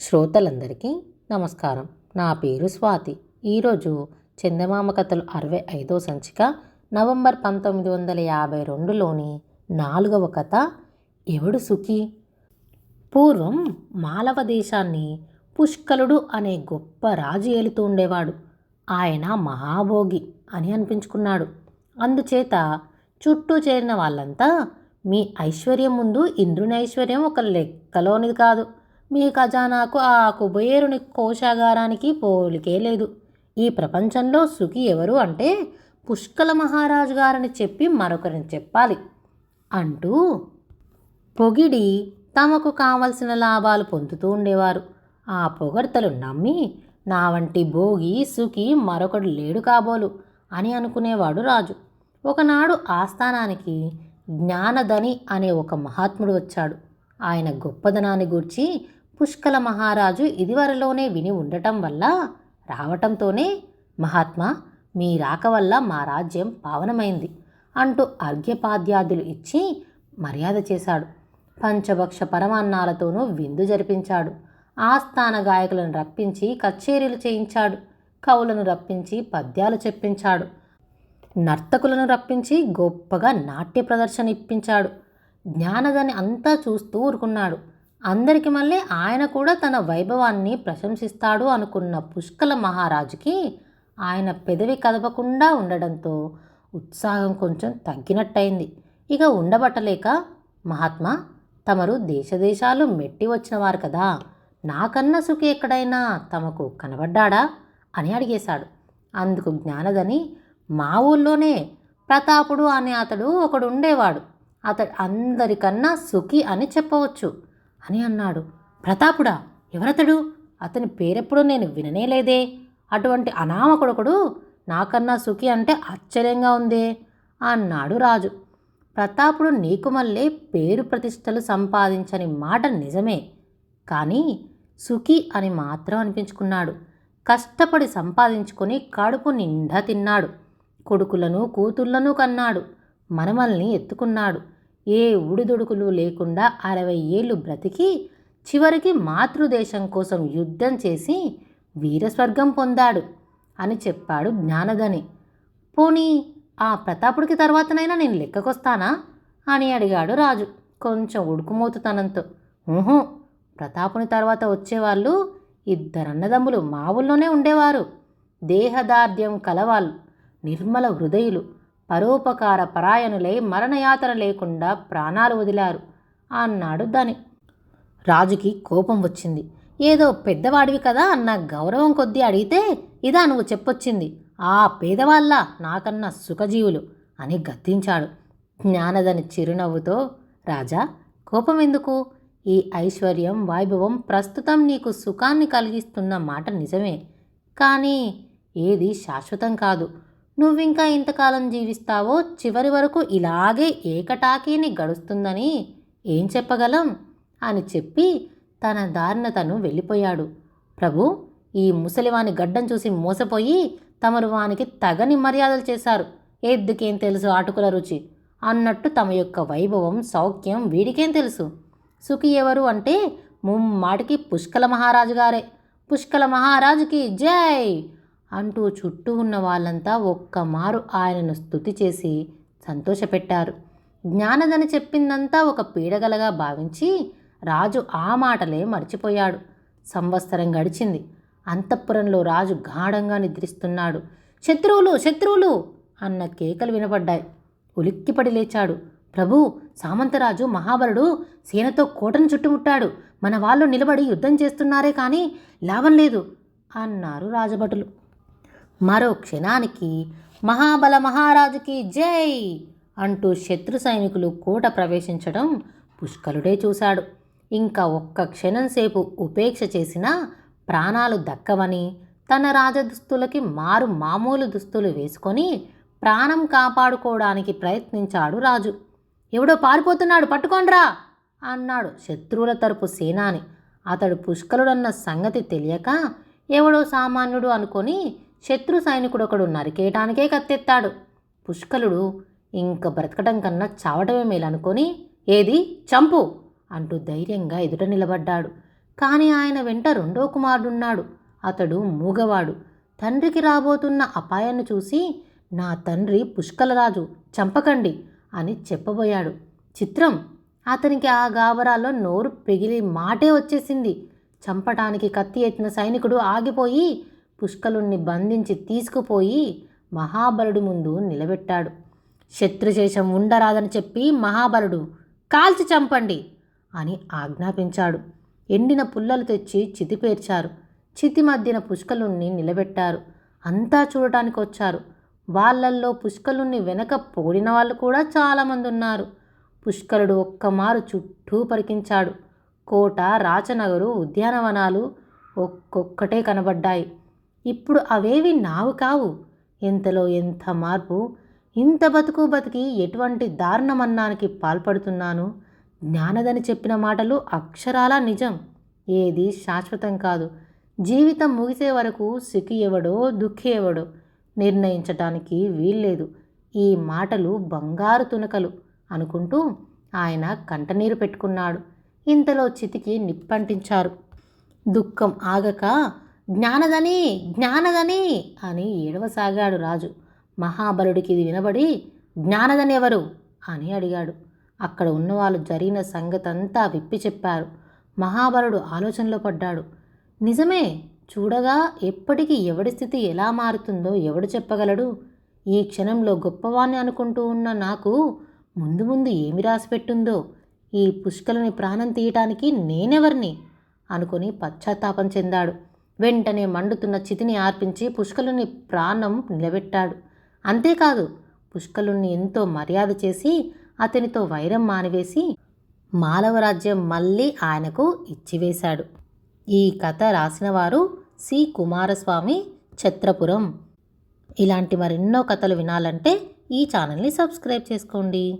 శ్రోతలందరికీ నమస్కారం. నా పేరు స్వాతి. ఈరోజు చందమామ కథలు అరవై ఐదో సంచిక నవంబర్ పంతొమ్మిది వందల యాభై రెండులోని నాలుగవ కథ ఎవడు సుఖి? పూర్వం మాలవ దేశాన్ని పుష్కలుడు అనే గొప్ప రాజు ఏలుతూ ఉండేవాడు. ఆయన మహాభోగి అని అనిపించుకున్నాడు. అందుచేత చుట్టూ చేరిన వాళ్ళంతా మీ ఐశ్వర్యం ముందు ఇంద్రుని ఐశ్వర్యం ఒక లెక్కలోనిది కాదు. మీ ఖజానాకు ఆ కుబేరుని కోశాగారానికి పోలికే లేదు. ఈ ప్రపంచంలో సుఖి ఎవరు అంటే పుష్కల మహారాజు గారని చెప్పి మరొకరిని చెప్పాలి. అంటూ పొగిడి తమకు కావలసిన లాభాలు పొందుతూ ఉండేవారు. ఆ పొగడ్తలు నమ్మి నా వంటి భోగి సుఖి మరొకడు లేడు కాబోలు అని అనుకునేవాడు రాజు. ఒకనాడు ఆస్థానానికి జ్ఞానధని అనే ఒక మహాత్ముడు వచ్చాడు. ఆయన గొప్పదనాన్ని గూర్చి పుష్కల మహారాజు ఇదివరలోనే విని ఉండటం వల్ల రావటంతోనే మహాత్మా మీ రాక వల్ల మా రాజ్యం పావనమైంది అంటూ అర్ఘ్యపాద్యాదులు ఇచ్చి మర్యాద చేశాడు. పంచభక్ష పరమాన్నాలతోనూ విందు జరిపించాడు. ఆస్థాన గాయకులను రప్పించి కచేరీలు చేయించాడు. కవులను రప్పించి పద్యాలు చెప్పించాడు. నర్తకులను రప్పించి గొప్పగా నాట్య ప్రదర్శన ఇప్పించాడు. జ్ఞానదని అంతా చూస్తూ ఊరుకున్నాడు. అందరికి మళ్ళీ ఆయన కూడా తన వైభవాన్ని ప్రశంసిస్తాడు అనుకున్న పుష్కల మహారాజుకి ఆయన పెదవి కదపకుండా ఉండడంతో ఉత్సాహం కొంచెం తగ్గినట్టయింది. ఇక ఉండబట్టలేక మహాత్మా తమరు దేశదేశాలు మెట్టి వచ్చినవారు కదా నాకన్నా సుఖి ఎక్కడైనా తమకు కనబడ్డాడా అని అడిగేశాడు. అందుకు జ్ఞానదని మా ఊళ్ళోనే ప్రతాపుడు అనే అతడు ఒకడు ఉండేవాడు అతడు అందరికన్నా సుఖి అని చెప్పవచ్చు. అని అన్నాడు. ప్రతాపుడా ఎవరతడు? అతని పేరెప్పుడు నేను విననేలేదే అటువంటి అనామకుడొకడు నాకన్నా సుఖి అంటే ఆశ్చర్యంగా ఉందే అన్నాడు రాజు. ప్రతాపుడు నీకు మళ్ళీ పేరు ప్రతిష్టలు సంపాదించని మాట నిజమే. కానీ సుఖి అని మాత్రం అనిపించుకున్నాడు. కష్టపడి సంపాదించుకొని కడుపు నిండా తిన్నాడు. కొడుకులను కూతుళ్ళను కన్నాడు. మనమల్ని ఎత్తుకున్నాడు. ఏ ఉడిదొడుకులు లేకుండా అరవై ఏళ్ళు బ్రతికి చివరికి మాతృదేశం కోసం యుద్ధం చేసి వీరస్వర్గం పొందాడు అని చెప్పాడు జ్ఞానధని. పోనీ ఆ ప్రతాపుడికి తర్వాతనైనా నేను లెక్కకొస్తానా? అని అడిగాడు రాజు కొంచెం ఉడుకుమోతుతనంతో. ఊహో ప్రతాపుని తర్వాత వచ్చేవాళ్ళు ఇద్దరన్నదమ్ములు మా ఊళ్ళోనే ఉండేవారు. దేహదార్ఢ్యం కలవాళ్ళు నిర్మల హృదయులు. పరోపకార పరాయణులై మరణయాతన లేకుండా ప్రాణాలు వదిలారు అన్నాడు దాని రాజుకి కోపం వచ్చింది. ఏదో పెద్దవాడివి కదా అన్న గౌరవం కొద్దీ అడిగితే ఇదా నువ్వు చెప్పొచ్చింది. ఆ పేదవాళ్ళ నాకన్నా సుఖజీవులు అని గద్దించాడు. జ్ఞానదని చిరునవ్వుతో రాజా కోపం ఎందుకు? ఈ ఐశ్వర్యం వైభవం ప్రస్తుతం నీకు సుఖాన్ని కలిగిస్తున్న మాట నిజమే. కానీ ఏది శాశ్వతం కాదు. నువ్వింకా ఇంతకాలం జీవిస్తావో చివరి వరకు ఇలాగే ఏకటాకీని గడుస్తుందని ఏం చెప్పగలం? అని చెప్పి తన దారిన తను వెళ్ళిపోయాడు. ప్రభు ఈ ముసలివాని గడ్డం చూసి మోసపోయి తమరు వానికి తగని మర్యాదలు చేశారు. ఎద్దుకేం తెలుసు ఆటుకుల రుచి? అన్నట్టు తమ యొక్క వైభవం సౌఖ్యం వీడికేం తెలుసు? సుఖి ఎవరు అంటే ముమ్మాటికి పుష్కల మహారాజు గారే పుష్కల మహారాజుకి జై! అంటూ చుట్టూ ఉన్న వాళ్ళంతా ఒక్కమారు ఆయనను స్థుతి చేసి సంతోషపెట్టారు. జ్ఞానదని చెప్పిందంతా ఒక పీడగలగా భావించి రాజు ఆ మాటలే మర్చిపోయాడు. సంవత్సరం గడిచింది. అంతఃపురంలో రాజు గాఢంగా నిద్రిస్తున్నాడు. శత్రువులు శత్రువులు! అన్న కేకలు వినపడ్డాయి. ఉలిక్కిపడి లేచాడు. ప్రభు సామంతరాజు మహాబలుడు సేనతో కోటను చుట్టుముట్టాడు. మన వాళ్ళు నిలబడి యుద్ధం చేస్తున్నారే కానీ లాభం లేదు అన్నారు రాజభటులు. మరో క్షణానికి మహాబల మహారాజుకి జై అంటూ శత్రు సైనికులు కూట ప్రవేశించడం పుష్కలుడే చూశాడు. ఇంకా ఒక్క క్షణం సేపు ఉపేక్ష చేసినా ప్రాణాలు దక్కవని తన రాజదుస్తులకి మారు మామూలు దుస్తులు వేసుకొని ప్రాణం కాపాడుకోవడానికి ప్రయత్నించాడు రాజు. ఎవడో పారిపోతున్నాడు పట్టుకోండ్రా అన్నాడు శత్రువుల తరపు సేనాని. అతడు పుష్కలుడన్న సంగతి తెలియక ఎవడో సామాన్యుడు అనుకొని శత్రు సైనికుడు ఒకడు నరికేయటానికే కత్తెత్తాడు. పుష్కలుడు ఇంక బ్రతకటం కన్నా చావటమే మేలనుకొని ఏది? చంపు! అంటూ ధైర్యంగా ఎదుట నిలబడ్డాడు. కానీ ఆయన వెంట రెండో కుమారుడున్నాడు. అతడు మూగవాడు. తండ్రికి రాబోతున్న అపాయాన్ని చూసి నా తండ్రి పుష్కలరాజు చంపకండి! అని చెప్పబోయాడు. చిత్రం! అతనికి ఆ గాబరాలో నోరు పెగిలి మాటే వచ్చేసింది. చంపటానికి కత్తి ఎత్తిన సైనికుడు ఆగిపోయి పుష్కలుణ్ణి బంధించి తీసుకుపోయి మహాబలుడు ముందు నిలబెట్టాడు. శత్రుశేషం ఉండరాదని చెప్పి మహాబలుడు కాల్చి చంపండి అని ఆజ్ఞాపించాడు. ఎండిన పుల్లలు తెచ్చి చితి పేర్చారు. చితి మధ్యన పుష్కలుణ్ణి నిలబెట్టారు. అంతా చూడటానికి వచ్చారు. వాళ్ళల్లో పుష్కలుణ్ణి వెనక పోడిన వాళ్ళు కూడా చాలామంది ఉన్నారు. పుష్కరుడు ఒక్కమారు చుట్టూ పరికించాడు. కోట రాచనగరు ఉద్యానవనాలు ఒక్కొక్కటే కనబడ్డాయి. ఇప్పుడు అవేవి నావు కావు. ఇంతలో ఎంత మార్పు? ఇంత బతుకు బతికి ఎటువంటి దారుణమన్నానికి పాల్పడుతున్నాను? జ్ఞానదని చెప్పిన మాటలు అక్షరాలా నిజం. ఏది శాశ్వతం కాదు. జీవితం ముగిసే వరకు సిక్కి ఎవడో దుఃఖి ఎవడో నిర్ణయించటానికి వీల్లేదు. ఈ మాటలు బంగారు తునకలు అనుకుంటూ ఆయన కంటనీరు పెట్టుకున్నాడు. ఇంతలో చితికి నిప్పంటించారు. దుఃఖం ఆగక జ్ఞానదని జ్ఞానదని అని ఏడవసాగాడు రాజు. మహాబలుడికి ఇది వినబడి జ్ఞానదని ఎవరు అని అడిగాడు. అక్కడ ఉన్నవాళ్ళు జరిగిన సంగతంతా విప్పి చెప్పారు. మహాబలుడు ఆలోచనలో పడ్డాడు. నిజమే చూడగా ఎప్పటికీ ఎవడి స్థితి ఎలా మారుతుందో ఎవడు చెప్పగలడు? ఈ క్షణంలో గొప్పవాణ్ణి అనుకుంటూ ఉన్న నాకు ముందు ముందు ఏమి రాసిపెట్టుందో ఈ పుష్కలని ప్రాణం తీయటానికి నేనెవరిని? అనుకుని పశ్చాత్తాపం చెందాడు. వెంటనే మండుతున్న చితిని ఆర్పించి పుష్కలుని ప్రాణం నిలబెట్టాడు. అంతేకాదు పుష్కలుణ్ణి ఎంతో మర్యాద చేసి అతనితో వైరం మానివేసి మాలవరాజ్యం మళ్ళీ ఆయనకు ఇచ్చివేశాడు. ఈ కథ రాసినవారు సి. కుమారస్వామి ఛత్రపురం. ఇలాంటి మరెన్నో కథలు వినాలంటే ఈ ఛానల్ని సబ్స్క్రైబ్ చేసుకోండి.